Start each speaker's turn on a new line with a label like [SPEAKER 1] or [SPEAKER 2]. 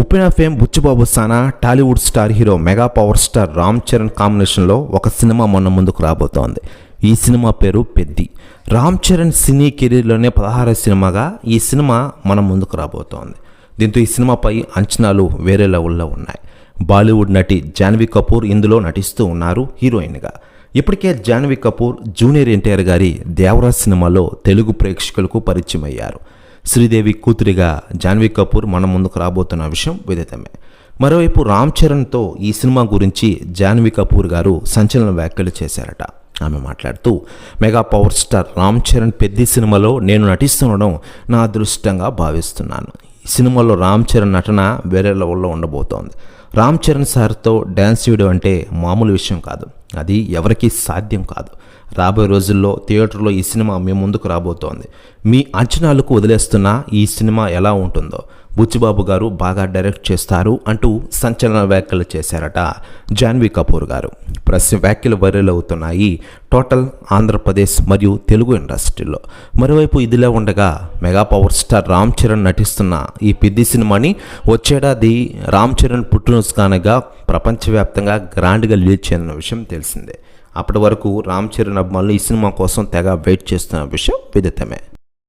[SPEAKER 1] Uppena fame Buchibabu Sana Tollywood star hero mega power star Ram Charan కాంబినేషన్లో ఒక cinema మొన్న ముందుకు రాబోతోంది. ఈ సినిమా పేరు పెద్ది. రామ్ చరణ్ సినీ కెరీర్లోనే పదహార సినిమాగా ఈ సినిమా మన ముందుకు రాబోతోంది. దీంతో ఈ సినిమాపై అంచనాలు వేరే లెవెల్లో ఉన్నాయి. బాలీవుడ్ నటి జాన్వీ కపూర్ ఇందులో నటిస్తూ ఉన్నారు హీరోయిన్గా. ఇప్పటికే జాన్వీ కపూర్ జూనియర్ ఎన్టీఆర్ గారి దేవరాజ్ సినిమాలో తెలుగు ప్రేక్షకులకు పరిచయం అయ్యారు శ్రీదేవి కూతురిగా జాన్వీ కపూర్ మన ముందుకు రాబోతున్న విషయం విదితమే. మరోవైపు రామ్ చరణ్తో ఈ సినిమా గురించి జాన్వీ కపూర్ గారు సంచలన వ్యాఖ్యలు చేశారట. ఆమె మాట్లాడుతూ mega power star Ram Charan పెద్ద సినిమాలో నేను నటిస్తుండడం నా అదృష్టంగా భావిస్తున్నాను. ఈ సినిమాలో రామ్ చరణ్ నటన వేరే లెవెల్లో ఉండబోతోంది. రామ్ చరణ్ సార్తో డ్యాన్స్ చేయడం అంటే మామూలు విషయం కాదు. అది ఎవరికీ సాధ్యం కాదు. రాబోయే రోజుల్లో థియేటర్లో ఈ సినిమా మీ ముందుకు రాబోతోంది. మీ అంచనాలకు వదిలేస్తున్న ఈ సినిమా ఎలా ఉంటుందో బుచ్చిబాబు గారు బాగా డైరెక్ట్ చేస్తారు అంటూ సంచలన వ్యాఖ్యలు చేశారట జాన్వీ కపూర్ గారు. ప్రస్తుత వ్యాఖ్యలు వైరల్ అవుతున్నాయి. టోటల్ ఆంధ్రప్రదేశ్ మరియు తెలుగు ఇండస్ట్రీలో. మరోవైపు ఇదిలా ఉండగా mega power star Ram Charan నటిస్తున్న ఈ పెద్ది సినిమాని వచ్చేడాది రామ్ చరణ్ పుట్టినరోజు కానగా ప్రపంచవ్యాప్తంగా గ్రాండ్గా రిలీజ్ చేయనున్న విషయం తెలిసిందే. అప్పటి వరకు రామ్ చరణ్ అభిమానులు ఈ సినిమా కోసం తెగ వెయిట్ చేస్తున్న విషయం విదితమే.